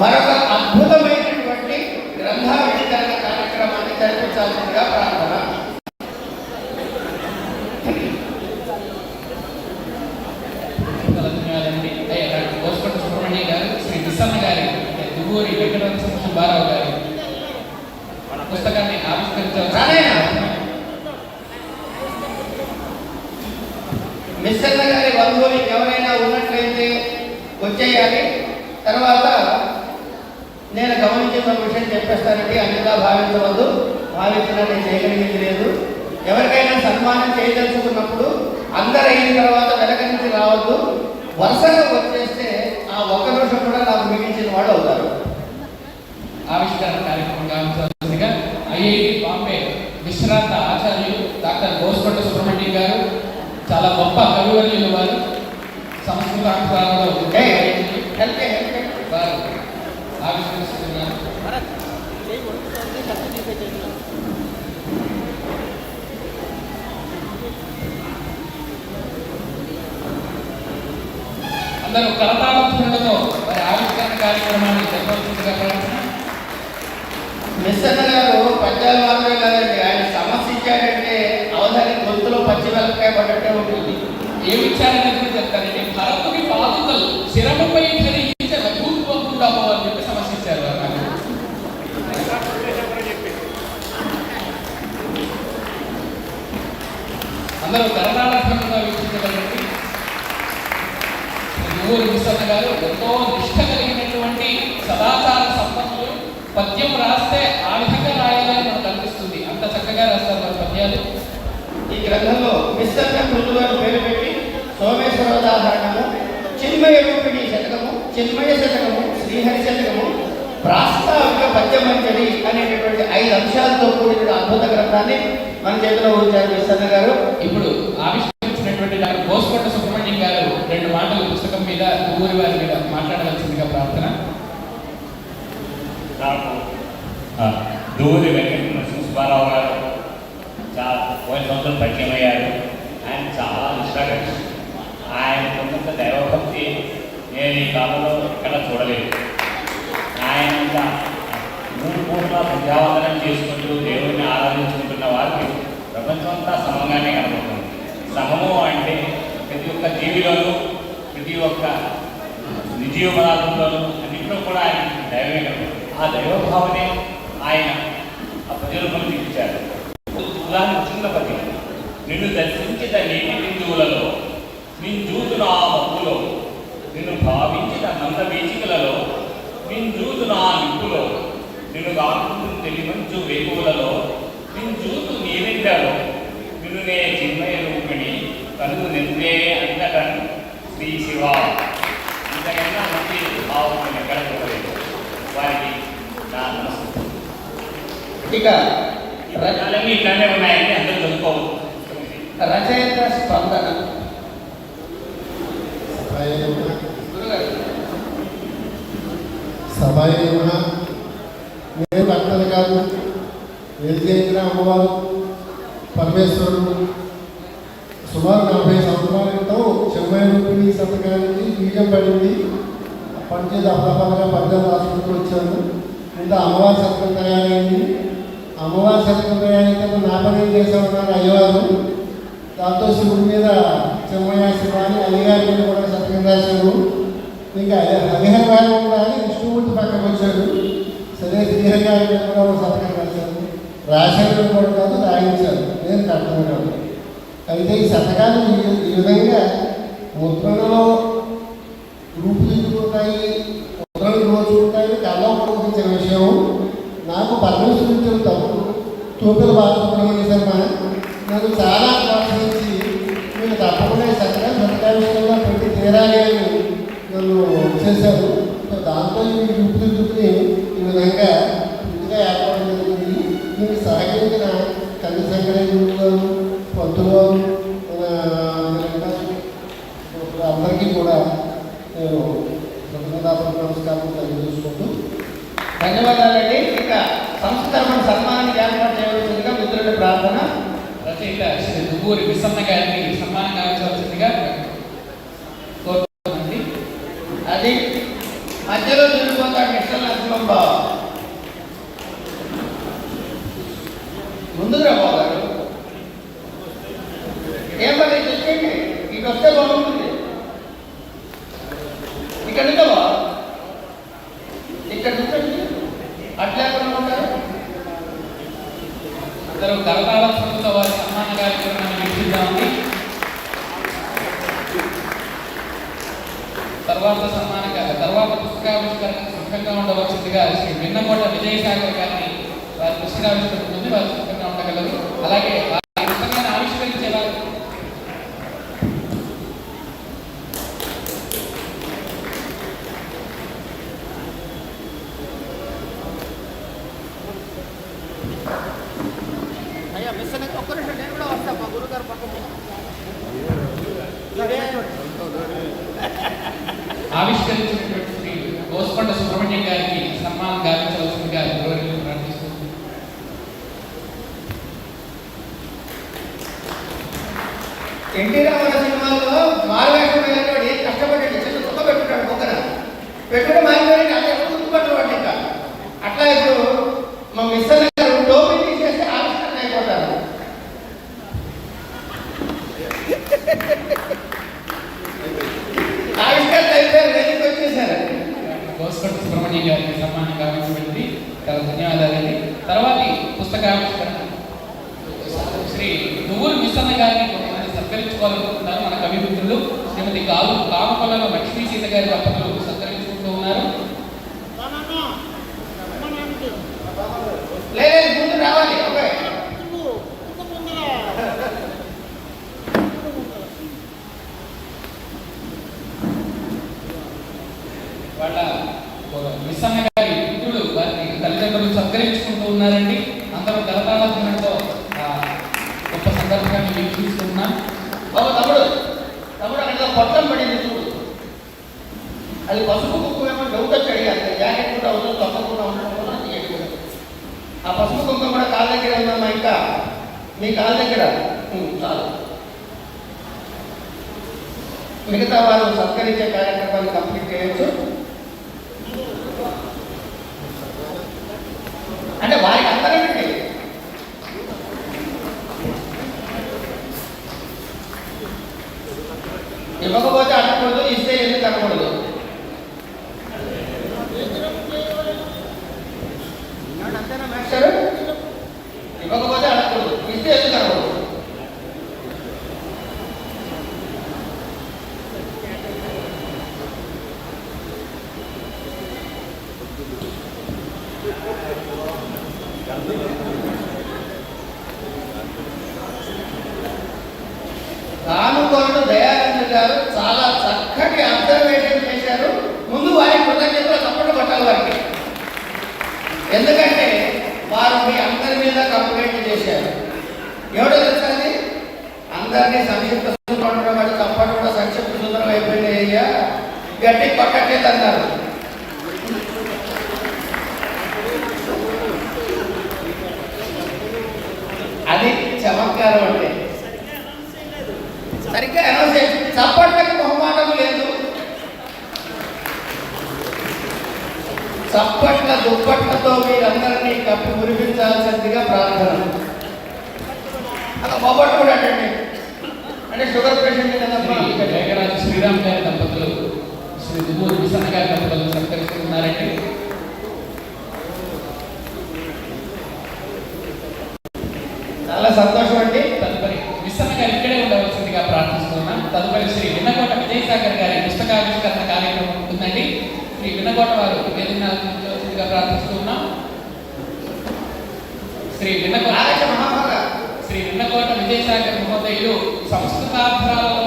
మరొక అద్భుతమైనటువంటి గ్రంథావిష్కరణ కార్యక్రమాన్ని జరిపించాల్సిందిగా ప్రార్థన. కోసుకొండ సుబ్రహ్మణ్యం గారు శ్రీ విసన్న గారి దువ్వూరి వెంకటరమణ సుబ్బారావు గారి మన పుస్తకాన్ని ఆవిష్కరించారు. మిస్సన్న గారి బంధువులు ఎవరైనా ఉన్నట్లయితే వచ్చేయాలి. తర్వాత నేను గమనించిన విషయం చెప్పేస్తానండి అన్నిగా భావించవద్దు. భావించినా నేను చేయగలిగింది లేదు. ఎవరికైనా సన్మానం చేయదలుచుకున్నప్పుడు అందరు అయిన తర్వాత వెనక నుంచి రావద్దు. వరుసగా వచ్చేస్తే ఆ ఒక్క నిమిషం కూడా నాకు మిగిల్చిన వాడు అవుతారు. అందరూ కరతాళధ్వనులతో వారి ఆవిష్కరణ కార్యక్రమాన్ని ప్రార్థన మిస్సన్న గారు పద్యాలు మాత్రమే కాదండి ఆయన సమస్య ఇచ్చాడంటే అవధాని గొంతులో పచ్చి వెలకాయ పడ్డట్టే ఉంటుంది. ఏమిచ్చారని కూడా చెప్తానండి భరతుని పాదుకలు శిరముపై ధరించే రఘుత్వకుండా అని చెప్పి సమస్య ఇచ్చారు వారు నాకు అందరూ కరతాళధ్వనులుగా వీక్షించగలండి యువూరు విశ్వన్న గారు ఎంతో నిష్ట కలిగినటువంటి సదాచార సంపన్నులు. పద్యం రాస్తే ఆ విధంగా రాయాలని మనకు అనిపిస్తుంది. అంత చక్కగా రాస్తారు వారి పద్యాలు. ఈ గ్రంథంలో మిస్సన్న కృతులు పేరు పెట్టి సోమేశ్వరోదాహరణము చిన్మయ రూపిణి శతకము చిన్మయ శతకము శ్రీహరి శతకము ప్రాస్తావిక పద్యమంజరి అనేటటువంటి ఐదు అంశాలతో కూడిన అద్భుత గ్రంథాన్ని మన చేతిలో ఉంచారు మిస్సన్న గారు ఇప్పుడు ఆవిష్కరించినటువంటి డాక్టర్ కోసుకొండ సుబ్రహ్మణ్యం గారు రెండు మాటలు పుస్తకం మీద ఊరి వారి మీద మాట్లాడవలసిందిగా ప్రార్థన నాకు ఆ, దూరి వెంకట నరసింహారావు గారు చాలా పోయిన సంవత్సరం పరిచయం అయ్యారు ఆయన చాలా నిష్ఠాగతి ఆయన ఉన్నంత దైవభక్తి నేను ఈ కాలంలో ఎక్కడ చూడలేదు ఆయన మూడు పూట్ల ప్రజావందనం చేసుకుంటూ దేవుడిని ఆరాధించుకుంటున్న వారికి ప్రపంచం అంతా సమంగానే కనబడుతుంది సమము అంటే ప్రతి ఒక్క జీవిలోనూ ప్రతి ఒక్క నిజీవనాలంలోనూ అన్నింటిలో కూడా ఆయన దైవమే కనబడుతుంది ఆ దైవభావనే ఆయన ఆ ప్రజలకు చూపించారు ఉదాహరణ చిన్న పద్యం నిన్ను దర్శించిన నీటి బిందువులలో నిన్ను చూతున్న ఆ మబ్బులో నిన్ను భావించిన నంద బీచికలలో నిన్ను చూతున్న ఆ నిప్పులో నిన్ను కాకుండా తెలిమంచు వేగువులలో నిన్ను చూతు నీరిండాలో నిన్ను నే చిన్మయ రూపిణి కనుగు నిన్నే అంతటను శ్రీ శివా ఇంతకన్నా మంచి భావం నేను ఎక్కడ చూడలేదు వారికి నా నమస్కారం ఇక రచయిత స్పందన. సభాయమ నేను డాక్టర్ కాదు వెలిగేంద్ర అమ్మవారు పరమేశ్వరుడు. సుమారు నలభై సంవత్సరాల క్రితం చెమ్మై రూపిణి శతకానికి బీజం పడింది. అప్పటి నుంచి దఫదఫాలుగా పద్యం రాసుకుంటూ వచ్చాను ముందు అమ్మవారి శతకం తయారైంది అమ్మవారి శతకం తయారైతే నా ఉన్నారు అయ్యవారు. దాంతో శివుడి మీద చెమ్మయ్య శివ అని అయ్యగారి మీద కూడా సత్యం రాశారు. ఇంకా హరిహర గారు కూడా విష్ణుమూర్తి పక్కకు వచ్చాడు సరే శ్రీహరిగారి మీద కూడా ఒక సత్యం రాశారు. రాశారు కూడా కాదు రాయించారు. నేను కట్టడం అయితే ఈ శతకాలు ఈ- ఈ విధంగా ముద్రణలో తోపిల బాలసుబ్రహ్మణ్య శర్మ నాకు చాలా ప్రోత్సహించి మీరు తప్పకుండా ఈ శతకాలు పెట్టి తీరాలి అని నన్ను చేశారు. సో దాంతో ఈ చూపుని ఈ విధంగా పూర్తిగా ఏర్పాటు జరిగింది. దీనికి సహకరించిన కంది సంకరేశ్వరుడు గారు పంతులు గారు అందరికీ కూడా నేను కృతజ్ఞతాపూర్వక నమస్కారం తెలియజేసుకుంటూ ధన్యవాదాలండి. ఇంకా సంస్కరణ సన్మానానికి ఏర్పాటు ప్రార్థన రచయిత శ్రీ దువ్వూరి విసన్న గారికి సన్మానం కావాల్సిందిగా కోరుతున్నానండి అది మధ్యలో తిరిగిపోతాడు కృష్ణ బా ముందుకు రా ఏం పని? చెప్పండి ఇటు వస్తే బాగుంటుంది. ఇక్కడ అందరూ కరతాళత్వంతో వారి సన్మాన కార్యక్రమాన్ని వీక్షిద్దామని తర్వాత సన్మాన తర్వాత పుస్తకావిష్కరణ సుఖంగా ఉండవలసిందిగా శ్రీ విన్నకోట విజయసాగర్ గారిని వారి పుస్తకావిష్కరణ ఉంటుంది వారు సుఖంగా ఉండగలరు అలాగే వారి పుస్తకాన్ని ఆవిష్కరించేవారు అయ్యా మిస్ అనేది ఒక్క నిమిషం నేను కూడా వస్తా మా గురుగారు పక్కన ఆవిష్కరించినటువంటి శ్రీ గోస్కొండ సుబ్రహ్మణ్యం గారికి సన్మానం గావించవలసిందిగా గోస్కొండ సుబ్రహ్మణ్యం గారికి సన్మానం గావించబడింది చాలా ధన్యవాదాలండి. తర్వాతి పుస్తకావిష్కరణ శ్రీ నువ్వులు మిస్సన్న గారిని కొంతమంది సత్కరించుకోవాలనుకుంటున్నారు మన కవి మిత్రులు. శ్రీమతి కాలు కామకొల్లలో లక్ష్మీ సీత గారి దంపతులు సత్కరించుకుంటూ ఉన్నారు లేదు ముందు రావాలి ఓకే వాళ్ళ మిస్సన్న గారి మిత్రులు వారి తల్లిదండ్రులు సత్కరించుకుంటూ ఉన్నారండి అందరూ గలతాళతో గొప్ప సందర్భాన్ని వీక్షిస్తూ ఉన్నాం బాబు తమ్ముడు తమ్ముడు అక్కడ పొట్టం పడింది చూడు. అది పసుపు కుంకుమ డౌట్ వచ్చి అడిగాను జాకెట్ కూడా అవసరం తప్పకుండా ఉండడం వల్ల తీయకూడదు. ఆ పసుపు కుంకుమ కూడా కాళ్ళ దగ్గర ఉందమ్మా ఇంకా? మీ కాళ్ళ దగ్గర? చాలు. మిగతా వారు సత్కరించే కార్యక్రమాన్ని కంప్లీట్ చేయొచ్చు. তোমাকে বলছে আটক করে দাও ইসরায়েল এনে তাকে করে দাও তোমাকে বলছে আটক করে দাও ইসরায়েল এনে তাকে করে দাও Thank you. తాను కొరకు దయానంద గారు చాలా చక్కటి అబ్జర్వేషన్ చేశారు. ముందు వారి కృతజ్ఞత తప్పటి పట్టాలి వారికి. ఎందుకంటే వారు మీ అందరి మీద కంప్లైంట్ చేశారు. ఎవడో తెలుసా అందరినీ సంక్షిప్త సుందరం వాడు తప్పటి కూడా సంక్షిప్త సుందరం అయిపోయింది అయ్యా. గట్టి పక్కట్లేదు అన్నారు. అది చమత్కారం అంటే సరిగ్గా అనౌన్స్ చేసి చప్పట్లకు బహుమానం లేదు. చప్పట్ల దుప్పట్లతో మీరందరినీ కప్పి మురిపించాల్సిందిగా ప్రార్థన. అలా బొబ్బట్టు కూడా అండి అంటే షుగర్ పేషెంట్ శ్రీరామ్ గారి దంపతులు శ్రీ దువ్వూరు విసన్న గారి దంపతులు సత్కరిస్తున్నారండి చాలా సంతోషం అండి తదుపరి విసన్న గారు ఇక్కడే ఉండవలసిందిగా ప్రార్థిస్తున్నాం తదుపరి శ్రీ విన్నకోట విజయసాగర్ గారి పుస్తకావిష్కరణ కార్యక్రమం ఉంటుందండి శ్రీ విన్నకోట వారు వేదిక ఉండవలసిందిగా ప్రార్థిస్తున్నాం. శ్రీ విన్నకోట శ్రీ విన్నకోట విజయసాగర్ మహోదయులు సంస్కృతాధ్రాలలో